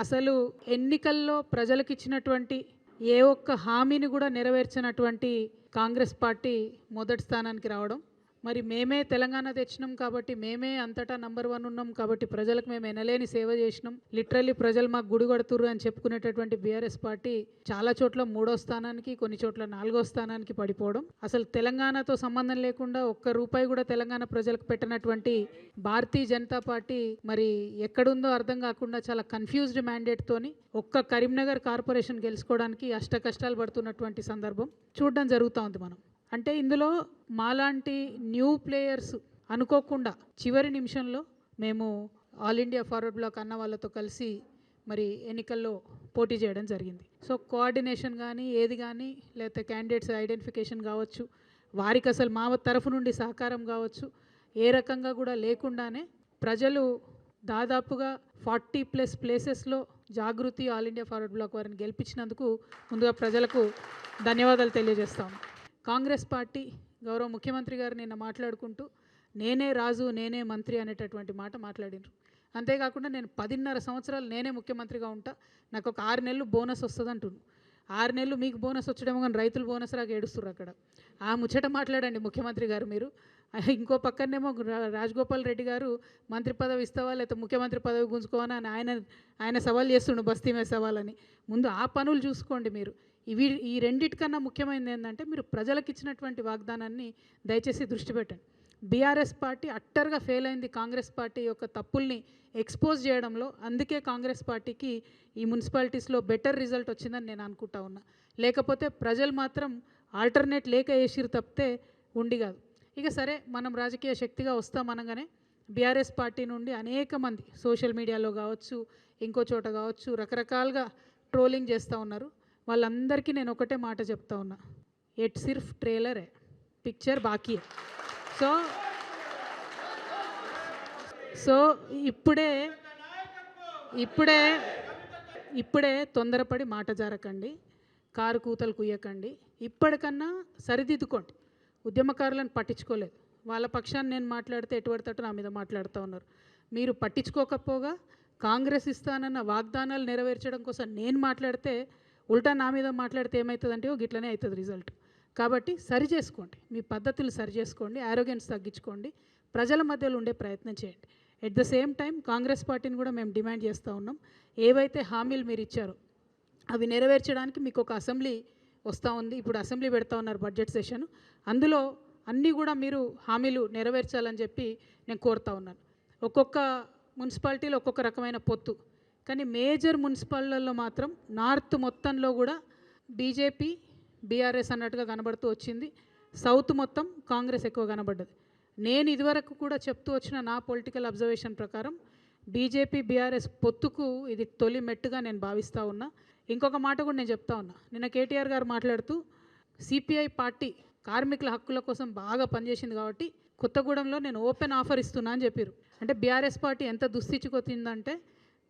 అసలు ఎన్నికల్లో ప్రజలకు ఇచ్చినటువంటి ఏ ఒక్క హామీని కూడా నెరవేర్చినటువంటి కాంగ్రెస్ పార్టీ మొదటి స్థానానికి రావడం మరి మేమే తెలంగాణ తెచ్చినాం కాబట్టి మేమే అంతటా నంబర్ వన్ ఉన్నాం కాబట్టి ప్రజలకు మేము ఎనలేని సేవ చేసినాం. లిటరల్లీ ప్రజలు మాకు గుడి కొడుతుర్రు అని చెప్పుకునేటటువంటి బీఆర్ఎస్ పార్టీ చాలా చోట్ల మూడో స్థానానికి కొన్ని చోట్ల నాలుగో స్థానానికి పడిపోవడం. అసలు తెలంగాణతో సంబంధం లేకుండా ఒక్క రూపాయి కూడా తెలంగాణ ప్రజలకు పెట్టినటువంటి భారతీయ జనతా పార్టీ మరి ఎక్కడుందో అర్థం కాకుండా చాలా కన్ఫ్యూజ్డ్ మ్యాండేట్ తోని ఒక్క కరీంనగర్ కార్పొరేషన్ గెలుచుకోవడానికి అష్ట కష్టాలు పడుతున్నటువంటి సందర్భం చూడడం జరుగుతూ ఉంది మనం. అంటే ఇందులో మాలాంటి న్యూ ప్లేయర్స్ అనుకోకుండా చివరి నిమిషంలో మేము ఆల్ ఇండియా ఫార్వర్డ్ బ్లాక్ అన్న వాళ్ళతో కలిసి మరి ఎన్నికల్లో పోటీ చేయడం జరిగింది. సో కోఆర్డినేషన్ కానీ ఏది కానీ లేకపోతే క్యాండిడేట్స్ ఐడెంటిఫికేషన్ కావచ్చు వారికి అసలు మా తరఫు నుండి సహకారం కావచ్చు ఏ రకంగా కూడా లేకుండానే ప్రజలు దాదాపుగా ఫార్టీ ప్లస్ ప్లేసెస్లో Jagruti all India forward bloc వారిని గెలిపించినందుకు ముందుగా ప్రజలకు ధన్యవాదాలు తెలియజేస్తాము. కాంగ్రెస్ పార్టీ గౌరవ ముఖ్యమంత్రి గారు నిన్న మాట్లాడుకుంటూ నేనే రాజు నేనే మంత్రి అనేటటువంటి మాట మాట్లాడినారు. అంతేకాకుండా నేను పదిన్నర సంవత్సరాలు నేనే ముఖ్యమంత్రిగా ఉంటా నాకు ఒక ఆరు నెలలు బోనస్ వస్తుంది అంటున్నాను ఆరు నెలలు మీకు బోనస్ వచ్చడమో కానీ రైతులు బోనస్ రాక ఏడుస్తున్నారు అక్కడ. ఆ ముచ్చట మాట్లాడండి ముఖ్యమంత్రి గారు మీరు. ఇంకో పక్కనేమో రా- రాజగోపాల్ రెడ్డి గారు మంత్రి పదవి ఇస్తావా లేకపోతే ముఖ్యమంత్రి పదవి గుంజుకోవాలని ఆయన ఆయన సవాల్ చేస్తుండు బస్తీ మీద అని. ముందు ఆ పనులు చూసుకోండి మీరు. ఇవి ఈ రెండిటికన్నా ముఖ్యమైనది ఏంటంటే మీరు ప్రజలకు ఇచ్చినటువంటి వాగ్దానాన్ని దయచేసి దృష్టి పెట్టండి. బీఆర్ఎస్ పార్టీ అట్టర్గా ఫెయిల్ అయింది కాంగ్రెస్ పార్టీ యొక్క తప్పుల్ని ఎక్స్పోజ్ చేయడంలో అందుకే కాంగ్రెస్ పార్టీకి ఈ మున్సిపాలిటీస్లో బెటర్ రిజల్ట్ వచ్చిందని నేను అనుకుంటా ఉన్నా. లేకపోతే ప్రజలు మాత్రం ఆల్టర్నేట్ లేక వేసిరు తప్పితే ఉండి కాదు. ఇక సరే మనం రాజకీయ శక్తిగా వస్తామనగానే బీఆర్ఎస్ పార్టీ నుండి అనేక మంది సోషల్ మీడియాలో కావచ్చు ఇంకో చోట కావచ్చు రకరకాలుగా ట్రోలింగ్ చేస్తూ ఉన్నారు. వాళ్ళందరికీ నేను ఒకటే మాట చెప్తా ఉన్నా. ఎట్ సిర్ఫ్ ట్రైలరే పిక్చర్ బాకీ సో సో ఇప్పుడే ఇప్పుడే ఇప్పుడే తొందరపడి మాట జారకండి కారు కూతలు కుయ్యకండి. ఇప్పటికన్నా సరిదిద్దుకోండి. ఉద్యమకారులను పట్టించుకోలేదు. వాళ్ళ పక్షాన్ని నేను మాట్లాడితే ఎటువంటి నా మీద మాట్లాడుతూ ఉన్నారు. మీరు పట్టించుకోకపోగా కాంగ్రెస్ ఇస్తానన్న వాగ్దానాలు నెరవేర్చడం కోసం నేను మాట్లాడితే ఉల్టా నా మీద మాట్లాడితే ఏమవుతుందంటే ఓ గిట్లనే అవుతుంది రిజల్ట్. కాబట్టి సరి చేసుకోండి. మీ పద్ధతులు సరి చేసుకోండి. ఆరోగ్యన్స్ తగ్గించుకోండి. ప్రజల మధ్యలో ఉండే ప్రయత్నం చేయండి. At the same time Congress పార్టీని కూడా మేము డిమాండ్ చేస్తూ ఉన్నాం. ఏవైతే హామీలు మీరు ఇచ్చారో అవి నెరవేర్చడానికి మీకు ఒక అసెంబ్లీ వస్తూ ఉంది. ఇప్పుడు అసెంబ్లీ పెడతా ఉన్నారు బడ్జెట్ సెషన్. అందులో అన్నీ కూడా మీరు హామీలు నెరవేర్చాలని చెప్పి నేను కోరుతా ఉన్నాను. ఒక్కొక్క మున్సిపాలిటీలో ఒక్కొక్క రకమైన పొత్తు. కానీ మేజర్ మున్సిపాలిటీల్లో మాత్రం నార్త్ మొత్తంలో కూడా బీజేపీ బీఆర్ఎస్ అన్నట్టుగా కనబడుతూ వచ్చింది. సౌత్ మొత్తం కాంగ్రెస్ ఎక్కువ కనబడ్డది. నేను ఇదివరకు కూడా చెప్తూ వచ్చిన నా పొలిటికల్ అబ్జర్వేషన్ ప్రకారం బీజేపీ బీఆర్ఎస్ పొత్తుకు ఇది తొలి మెట్టుగా నేను భావిస్తూ ఉన్నా. ఇంకొక మాట కూడా నేను చెప్తా ఉన్నా. నిన్న కేటీఆర్ గారు మాట్లాడుతూ సిపిఐ పార్టీ కార్మికుల హక్కుల కోసం బాగా పనిచేసింది కాబట్టి కొత్తగూడెంలో నేను ఓపెన్ ఆఫర్ ఇస్తున్నా అని చెప్పారు. అంటే బీఆర్ఎస్ పార్టీ ఎంత దుస్థితికొచ్చిందంటే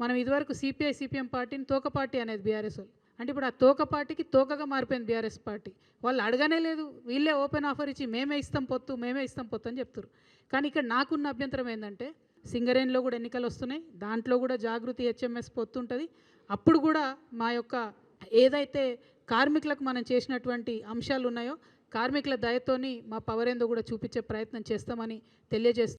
మనం ఇదివరకు సిపిఐ సిపిఎం పార్టీని తోక పార్టీ అనేది బీఆర్ఎస్ వాళ్ళు. అంటే ఇప్పుడు ఆ తోక పార్టీకి తోకగా మారిపోయింది బీఆర్ఎస్ పార్టీ. వాళ్ళు అడగనే లేదు. వీళ్ళే ఓపెన్ ఆఫర్ ఇచ్చి మేమే ఇస్తాం పొత్తు మేమే ఇస్తాం పొత్తు అని చెప్తారు కానీ ఇక్కడ నాకున్న అభ్యంతరం ఏంటంటే సింగరేణిలో కూడా ఎన్నికలు వస్తున్నాయి. దాంట్లో కూడా జాగృతి హెచ్ఎంఎస్ పొత్తు ఉంటుంది. అప్పుడు కూడా మా యొక్క ఏదైతే కార్మికులకు మనం చేసినటువంటి అంశాలు ఉన్నాయో కార్మికుల దయతోని మా పవరేందో కూడా చూపించే ప్రయత్నం చేస్తామని తెలియజేస్తాం